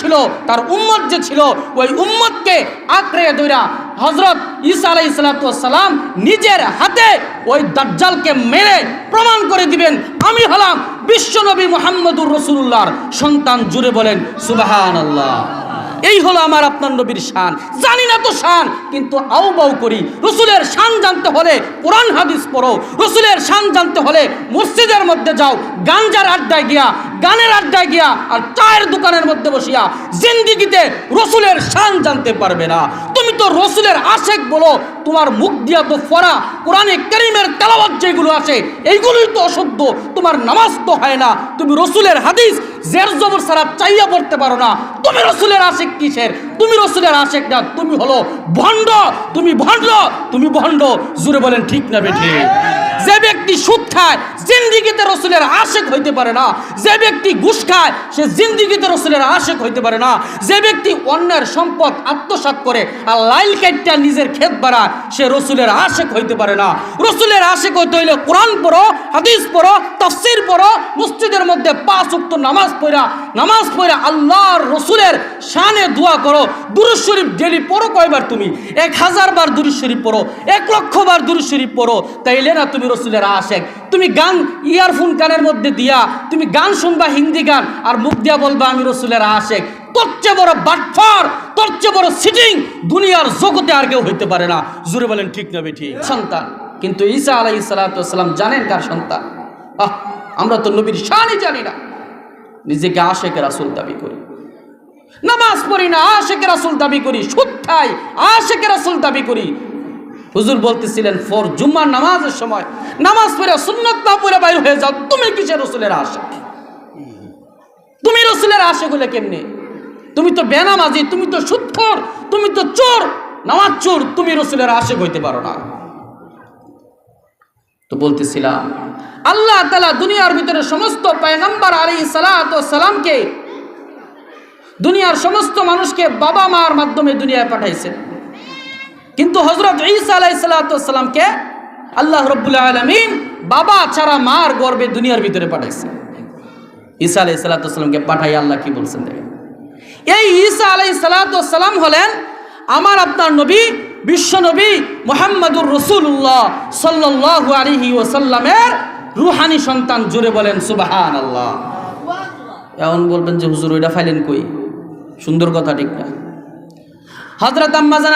ছিল, তার উম্মত যে ছিল, ওই উম্মতকে আঁকড়ে দৈরা হজরত ঈসা আলাই সালাম নিজের হাতে ওই দাজ্জালকে মেরে প্রমাণ করে দিবেন, আমি হলাম বিশ্বনবী মোহাম্মদুর রসুল্লাহর সন্তান জুড়ে বলেন সুবাহান আল্লাহ এই হলো আমার আপনার নবীর শান। জানি না তো শান, কিন্তু আউ বাউ করি। রসুলের শান জানতে হলে কোরআন হাদিস পড়ো। রসুলের শান জানতে হলে মসজিদের মধ্যে যাও, গাঞ্জার আড্ডায় গিয়া, গানের আড্ডায় গিয়া, আর চায়ের দোকানের মধ্যে বসিয়া জিন্দিগিতে রসুলের শান জানতে পারবে না। তুমি তো রসুলের আশেক বলো, তোমার মুখ দিয়া তো ফরা, কোরআনে করিমের তেলাওয়াত যেগুলো আছে এইগুলোই তো অশুদ্ধ, তোমার নামাজ তো হয় না। তুমি রসুলের হাদিস জের জবর সারা চাইয়া পড়তে পারো না। তুমি রসুলের আশেক কিসের? তুমি রসুলের আশেক না, তুমি হলো ভণ্ড। তুমি ভণ্ড তুমি ভণ্ড। জুড়ে বলেন, ঠিক না বেঠে? যে ব্যক্তি সুদ খায় জিন্দিগিতে রসুলের আশেক হইতে পারে না। যে ব্যক্তি ঘুষ খায়, সে জিন্দিগিতে রসুলের আশেক হইতে পারে না। যে ব্যক্তি অন্যের সম্পদ আত্মসাৎ করে আর লাইল কাইটটা নিজের ক্ষেত বাড়ায়, সে রসুলের আশেক হইতে পারে না। রসুলের আশেক হইতে হইলে কোরআন পড়ো, হাদিস পড়ো, তফসির পড়ো, মসজিদের মধ্যে পাঁচ উক্ত নামাজ পড়া নামাজ পড়া আল্লাহর রসুলের শানে দোয়া করো। দুরুজ শরীফ ডেলি পড়ো কয়বার তুমি? এক হাজার বার দুরুজ শরীফ পড়ো, এক লক্ষ বার দুরুজ শরীফ পড়ো। তাইলে না তুমি রসুলের আশেক। তুমি গান ইয়ারফোন কানের মধ্যে দিয়া তুমি গান শুনবা হিন্দি গান, আর মুখ দিয়া বলবা, আমি রসুলের আশেক। তোর বড় বাটফার তোর বড় সিটিং দুনিয়ার জগতে আর কেউ হইতে পারে না। জুড়ে বলেন, ঠিক না বেঠি সন্তান। কিন্তু ঈসা আলাই সালাতাম জানেন কার সন্তান? আহ, আমরা তো নবীর শানই জানি না। নিজেকে আশেকের রাসুল দাবি করি। নামাজ পড়ি না, আশেকের রাসুল দাবি করি। সুদ খাই, আশেকের রাসুল দাবি করি। হুজুর বলতেছিলেন, ফর জুম্মার নামাজের সময় নামাজ পড়ে সুন্নত না পড়ে বাইর হয়ে যাও, তুমি কিসের রসুলের আশেক? তুমি রসুলের আশেক হলে কেমনে? তুমি তো বেনামাজি, তুমি তো সুৎখর, তুমি তো চোর, নামাজ চোর, তুমি রসুলের আশেক হইতে পারো না। তো বলতেছিলাম, আল্লাহ তালা দুনিয়ার ভিতরে সমস্ত পায়গাম্বার আলী সালামকে দুনিয়ার সমস্ত মানুষকে বাবা মার মাধ্যমে দুনিয়ায় পাঠাইছেন। কিন্তু হজরত ঈসা আলাই সালাতামকে আল্লাহ রব্বুল আলমিন বাবা ছাড়া মার গর্বে দুনিয়ার ভিতরে পাঠাইছে। ঈসা আলাই সালাতামকে পাঠাই আল্লাহ কি বলছেন দেখেন। এই ঈসা আলাই সালাতাম হলেন আমার আপনার নবী, বিশ্ব নবী মোহাম্মদুর রসুল্লাহ সাল্লাহ আলিহি ওসাল্লামের রুহানি সন্তান জুড়ে বলেন সুবাহান আল্লাহ এমন বলবেন যে, হুজুর, ওইটা ফাইলেন কই? সুন্দর কথা, ঠিক না। হজরত আম্মাজান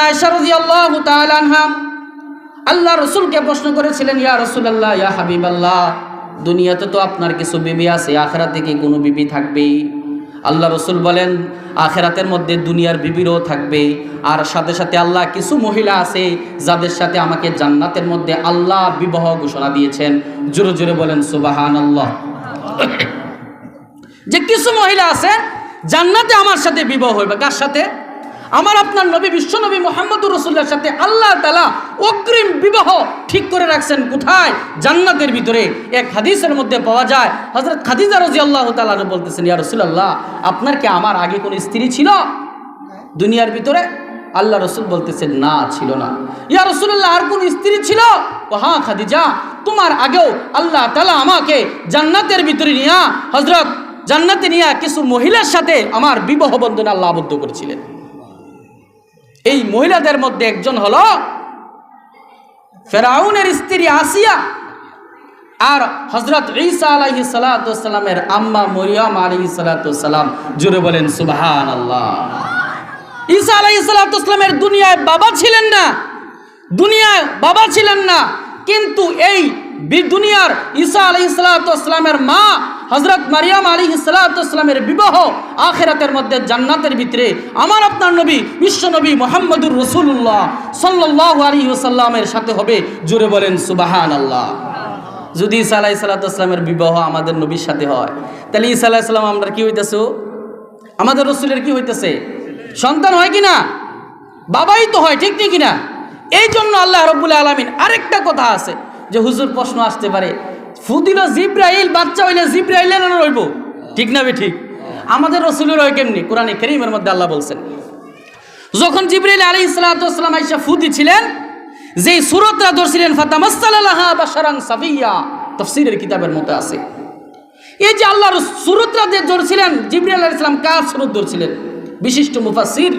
তাআলা আনহা, আল্লাহ রসুলকে প্রশ্ন করেছিলেন, ইয়া রাসূলুল্লাহ, ইয়া হাবিব আল্লাহ দুনিয়াতে তো আপনার কিছু বিবি আছে, আখেরাতে কি কোনো বিবি থাকবে আল্লাহ রসুল বলেন, আখেরাতের মধ্যে দুনিয়ার বিবিরও থাকবে আর সাথে সাথে আল্লাহ কিছু মহিলা আছে, যাদের সাথে আমাকে জান্নাতের মধ্যে আল্লাহ বিবাহ ঘোষণা দিয়েছেন। জোরে জোরে বলেন সুবাহান আল্লাহ যে কিছু মহিলা আছে, জান্নাতে আমার সাথে বিবাহ হইবে, কার সাথে? আমার আপনার নবী বিশ্বনবী মোহাম্মদুর রসুল্লার সাথে আল্লাহ তালা অগ্রিম বিবাহ ঠিক করে রাখছেন কোথায়? জান্নাতের ভিতরে। এক হাদিসের মধ্যে পাওয়া যায় হজরত খাদিজা রাজি আল্লাহ তালু বলতেছেন, ইয়া রসুল্লাহ আপনার কি আমার আগে কোনো স্ত্রী ছিল? দুনিয়ার ভিতরে আল্লাহ রসুল বলতেছেন, না, ছিল না। ইয়া রসুল্লাহ আর কোন স্ত্রী ছিল? ও হ্যাঁ খাদিজা, তোমার আগেও আল্লাহ তালা আমাকে জান্নাতের ভিতরে নিয়া হজরত জান্নাতে নিয়া কিছু মহিলার সাথে আমার বিবাহ বন্ধন আল্লাহ আবদ্ধ করেছিলেন। এই মহিলাদের মধ্যে একজন হলো ফেরাউনের স্ত্রী আসিয়া আর হজরত ঈসা আলাইহি সালাতামের আম্মা মরিয়াম আলাইহি সালাতাম জুড়ে বলেন সুবাহান আল্লাহ ঈসা আলাইহি সালাতামের দুনিয়ায় বাবা ছিলেন না, দুনিয়ায় বাবা ছিলেন না, কিন্তু এই দুনিয়ার ঈসা আলি সালাতামের মা হজরত মারিয়াম আলী সালাতামের বিবাহ আখেরাতের মধ্যে জান্নাতের ভিতরে আমার আপনার নবী, বিশ্ব নবী মোহাম্মদুর রসুল্লাহ সাল্লাহ আলী সাল্লামের সাথে হবে। জুড়ে বলেন সুবাহান আল্লাহ যদি ঈসা আলাহি সাল্লাতামের বিবাহ আমাদের নবীর সাথে হয়, তাহলে ঈসা আলাহ সাল্লাম আমরা কি হইতেছে? আমাদের রসুলের কি হইতেছে? সন্তান হয় কি না বাবাই তো হয়, ঠিক ঠিক না এই জন্য আল্লাহ রব্বুল আলমিন আরেকটা কথা আছে যে হুজুর প্রশ্ন আসতে পারে ফুদিল জিব্রাইল, বাচ্চা হইলে জিব্রাইলে না রইব? ঠিক না বে ঠিক? আমাদের রসুলের হয় কেমনি? কোরআনে কেরিমের মধ্যে আল্লাহ বলছেন। যখন জিব্রাইল আলী ইসলাতাম আইসা ফুদি ছিলেন, যেই সুরতরা ধরছিলেন ফাতামাসাল্লাহা বা সাফিয়া তফসিরের কিতাবের মতো আছে। এই যে আল্লাহর সুরতরা যে ধরছিলেন জিবরি আল্লাহ ইসলাম কার সুরত ধরছিলেন? বিশিষ্ট মুফাসির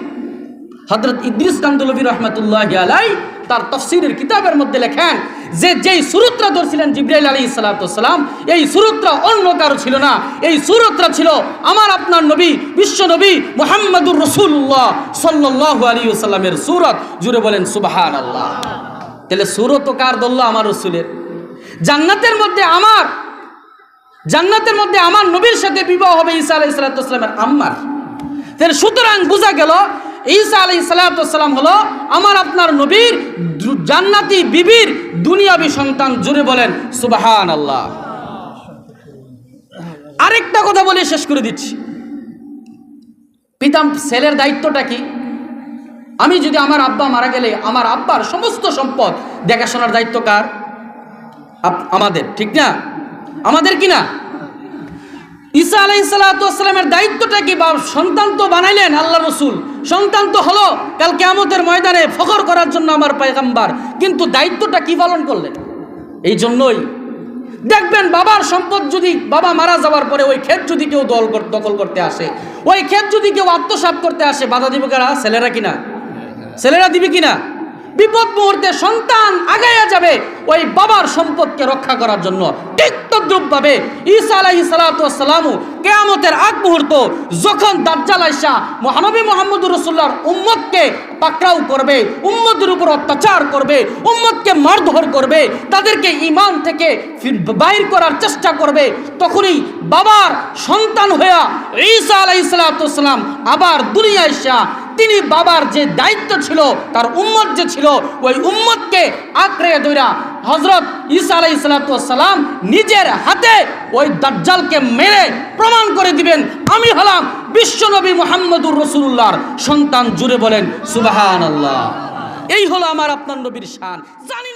হজরত ইদ্রিস কান্দুলবী রহমতুল্লাহ আলাই তার তফসিরের কিতাবের মধ্যে লেখেন যে যেই সুরতরা ধরছিলেন জিব্রাইল আলী সালাতাম এই সুরতরা অন্য কারও ছিল না। এই সুরতরা ছিল আমার আপনার নবী, বিশ্ব নবী মোহাম্মদুর রসুল্লাহ সাল্লাহ আলী সাল্লামের সুরত। জুড়ে বলেন সুবাহান আল্লাহ তাহলে সুরত কার দল্লা? আমার রসুলের। জান্নাতের মধ্যে আমার, জান্নাতের মধ্যে আমার নবীর সাথে বিবাহ হবে ঈসা আলাই সালাতামের আম্মার। তাহলে সুতরাং বোঝা গেল ঈসা আলাই সালাতাম হলো আমার আপনার নবীর জান্নাতি বিবির দুনিয়াবি সন্তান জুড়ে বলেন সুবাহান আল্লাহ আরেকটা কথা বলে শেষ করে দিচ্ছি। পিতাম, ছেলের দায়িত্বটা কি? আমি যদি আমার আব্বা মারা গেলে আমার আব্বার সমস্ত সম্পদ, দেখাশোনার দায়িত্ব কার? আমাদের, ঠিক না? আমাদের কি না? ঈসা আলাই সালাতামের দায়িত্বটা কি? বা সন্তান তো বানাইলেন আল্লাহ রসুল। সন্তান তো হলো, কাল কেয়ামতের ময়দানে ফখর করার জন্য আমার পায়গাম্বার। কিন্তু দায়িত্বটা কি পালন করলেন? এই জন্যই দেখবেন বাবার সম্পদ যদি বাবা মারা যাওয়ার পরে ওই ক্ষেত যদি কেউ দল দখল করতে আসে, ওই ক্ষেত যদি কেউ আত্মসাত করতে আসে, বাধা দিবে কারা? ছেলেরা কিনা? ছেলেরা দিবে কিনা? বিপদ মুহূর্তে সন্তান আগাইয়া যাবে, ওই বাবার সম্পদকে রক্ষা করার জন্য। ঠিক তদ্রুপভাবে ঈসা সালামু কেয়ামতের আগ মুহূর্ত যখন দাজ্জাল আইসা মহানবী মোহাম্মদুর রসুল্লাহর উম্মতকে পাকড়াও করবে, উম্মতের উপর অত্যাচার করবে, উম্মতকে মারধর করবে, তাদেরকে ইমান থেকে বাইর করার চেষ্টা করবে, তখনই বাবার সন্তান হইয়া ঈসা আলাইহিস সালাম আবার দুনিয়া আসা তিনি বাবার যে দায়িত্ব ছিল, তার উম্মত যে ছিল, ওই উম্মতকে আঁকড়ে ধইরা হজরত ঈসা আলাই সালাম নিজের হাতে ওই দাজ্জালকে মেরে প্রমাণ করে দিবেন, আমি হলাম বিশ্বনবী মোহাম্মদুর রসুল্লাহর সন্তান। জুড়ে বলেন সুবাহান আল্লাহ এই হলো আমার আপনার নবীর শান। জানি